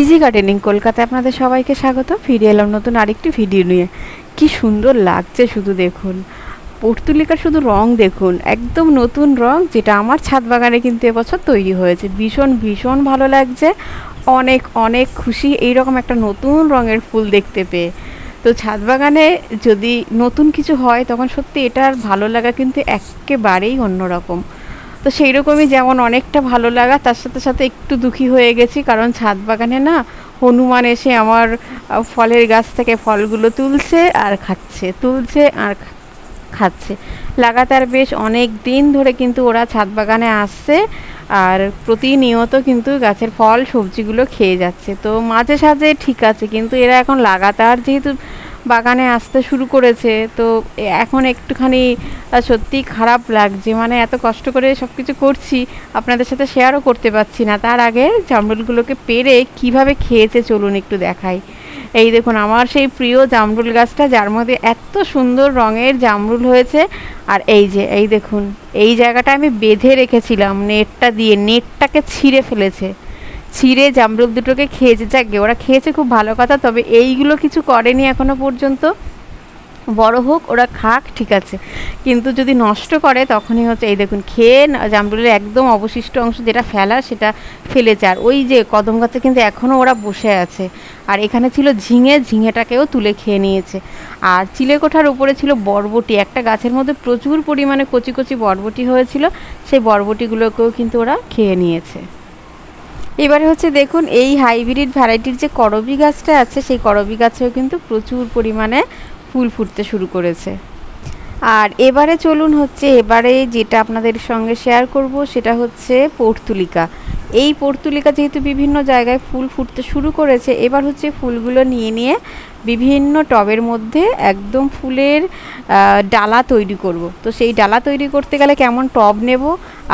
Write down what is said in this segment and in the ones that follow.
Easy gardening কলকাতায় আপনাদের সবাইকে স্বাগত। ফিরে এলাম নতুন আরেকটি ভিডিও নিয়ে। কি সুন্দর লাগছে শুধু দেখুন। পর্তুলিকার শুধু রং দেখুন, একদম নতুন রং, যেটা আমার ছাদ বাগানে কিন্তু এবছর তৈরি হয়েছে। ভীষণ ভীষণ ভালো লাগছে। অনেক অনেক খুশি এইরকম একটা নতুন রঙের ফুল দেখতে পেয়ে। তো ছাদ বাগানে যদি নতুন কিছু হয়, তখন সত্যি এটার ভালো লাগা কিন্তু একেবারেই অন্যরকম। তো সেই রকমই যেমন অনেকটা ভালো লাগা, তার সাথে সাথে একটু দুঃখী হয়ে গেছি, কারণ ছাদ বাগানে না হনুমান এসে আমার ফলের গাছ থেকে ফলগুলো তুলছে আর খাচ্ছে, তুলছে আর খাচ্ছে। লাগাতার বেশ অনেক দিন ধরে কিন্তু ওরা ছাদ বাগানে আসছে আর প্রতিনিয়ত কিন্তু গাছের ফল, সবজিগুলো খেয়ে যাচ্ছে। তো মাঝে সাঝে ঠিক আছে, কিন্তু এরা এখন লাগাতার যেহেতু বাগানে আসতে শুরু করেছে তো এখন একটুখানি আহ, সত্যিই খারাপ লাগছে। মানে এত কষ্ট করে সব কিছু করছি আপনাদের সাথে শেয়ারও করতে পারছি না। তার আগে জামরুলগুলোকে পেরে কীভাবে খেয়েছে চলুন একটু দেখাই। এই দেখুন আমার সেই প্রিয় জামরুল গাছটা যার মধ্যে এত সুন্দর রঙের জামরুল হয়েছে। আর এই যে এই দেখুন এই জায়গাটা আমি বেঁধে রেখেছিলাম নেটটা দিয়ে নেটটাকে ছিঁড়ে ফেলেছে। ছিঁড়ে জামরুল দুটোকে খেয়েছে। যাকে ওরা খেয়েছে খুব ভালো কথা, তবে এইগুলো কিছু করেনি এখনও পর্যন্ত। বড় হোক, ওরা খাক, ঠিক আছে। কিন্তু যদি নষ্ট করে, তখনই হচ্ছে, এই দেখুন, খেয়ে জামরুলের একদম অবশিষ্ট অংশ যেটা ফেলা, সেটা ফেলেছে। আর ওই যে কদম গাছে কিন্তু এখনও ওরা বসে আছে। আর এখানে ছিল ঝিঙে, ঝিঙেটাকেও তুলে খেয়ে নিয়েছে। আর চিলেকোঠার উপরে ছিল বরবটি। একটা গাছের মধ্যে প্রচুর পরিমাণে কচি কচি বরবটি হয়েছিল, সেই বরবটিগুলোকেও কিন্তু ওরা খেয়ে নিয়েছে। এবারে হচ্ছে দেখুন, এই হাইব্রিড ভ্যারাইটির যে করবি গাছটা আছে, সেই করবি গাছেও কিন্তু প্রচুর পরিমাণে ফুল ফুটতে শুরু করেছে। আর এবারে চলুন হচ্ছে, এবারে যেটা আপনাদের সঙ্গে শেয়ার করব, সেটা হচ্ছে পর্তুলিকা। এই পর্তুলিকা যেহেতু বিভিন্ন জায়গায় ফুল ফুটতে শুরু করেছে, এবার হচ্ছে ফুলগুলো নিয়ে নিয়ে বিভিন্ন টবের মধ্যে একদম ফুলের ডালা তৈরি করব। তো সেই ডালা তৈরি করতে গেলে কেমন টব নেব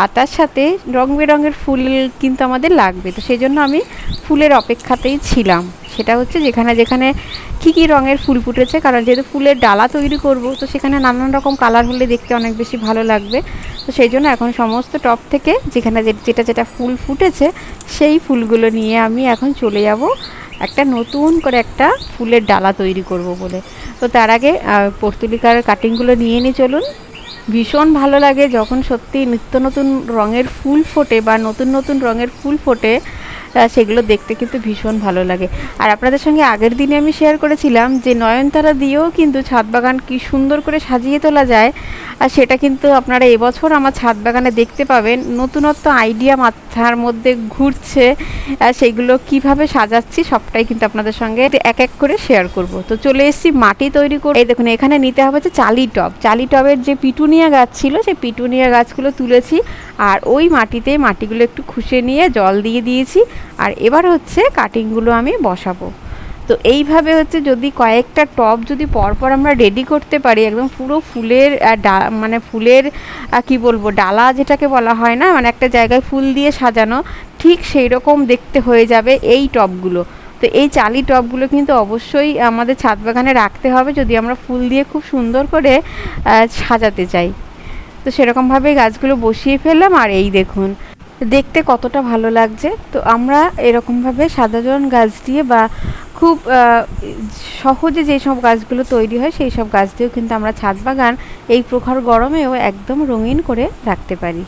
আর তার সাথে রং বেরঙের ফুল কিন্তু আমাদের লাগবে। তো সেই জন্য আমি ফুলের অপেক্ষাতেই ছিলাম। সেটা হচ্ছে যেখানে যেখানে কী কী রঙের ফুল ফুটেছে, কারণ যেহেতু ফুলের ডালা তৈরি করব, তো সেখানে নানান রকম কালার হলে দেখতে অনেক বেশি ভালো লাগবে। তো সেই জন্য এখন সমস্ত টপ থেকে যেখানে যেটা যেটা ফুল ফুটেছে, সেই ফুলগুলো নিয়ে আমি এখন চলে যাব। একটা নতুন করে একটা ফুলের ডালা তৈরি করব বলে। তো তার আগে পর্তুলিকার কাটিংগুলো নিয়ে নিই চলুন। ভীষণ ভালো লাগে যখন সত্যি নিত্য নতুন রঙের ফুল ফোটে বা নতুন নতুন রঙের ফুল ফোটে। সেগুলো দেখতে কিন্তু ভীষণ ভালো লাগে। আর আপনাদের সঙ্গে আগের দিনে আমি শেয়ার করেছিলাম যে নয়নতারা দিয়েও কিন্তু ছাদ বাগান কি সুন্দর করে সাজিয়ে তোলা যায়। আর সেটা কিন্তু আপনারা এবছর আমার ছাদ বাগানে দেখতে পাবেন। নতুনত্ব আইডিয়া মাথার মধ্যে ঘুরছে। সেগুলো কীভাবে সাজাচ্ছি সবটাই কিন্তু আপনাদের সঙ্গে এক এক করে শেয়ার করব। তো চলে এসেছি মাটি তৈরি করে এই দেখুন, এখানে নিতে হবে যে চালি টব। চালি টবের যে পিটুনিয়া গাছ ছিল, সেই পিটুনিয়া গাছগুলো তুলেছি। আর ওই মাটিতে মাটিগুলো একটু খুশে নিয়ে জল দিয়ে দিয়েছি। আর এবার হচ্ছে কাটিংগুলো আমি বসাবো। তো এইভাবে হচ্ছে যদি কয়েকটা টব যদি পরপর আমরা রেডি করতে পারি, একদম পুরো ফুলের মানে ফুলের কি বলব, ডালা যেটাকে বলা হয় না মানে একটা জায়গায় ফুল দিয়ে সাজানো, ঠিক সেই রকম দেখতে হয়ে যাবে এই টবগুলো তো এই চালি টবগুলো কিন্তু অবশ্যই আমাদের ছাদ বাগানে রাখতে হবে যদি আমরা ফুল দিয়ে খুব সুন্দর করে সাজাতে চাই। তো সেরকমভাবে গাছগুলো বসিয়ে ফেললাম, আর এই দেখুন দেখতে কতটা ভালো লাগছে। তো আমরা এরকমভাবে সাধারণ গাছ দিয়ে বা খুব সহজে যেই সব গাছগুলো তৈরি হয়, সেই সব গাছ দিয়েও কিন্তু আমরা ছাদ বাগান এই প্রখর গরমেও একদম রঙিন করে রাখতে পারি।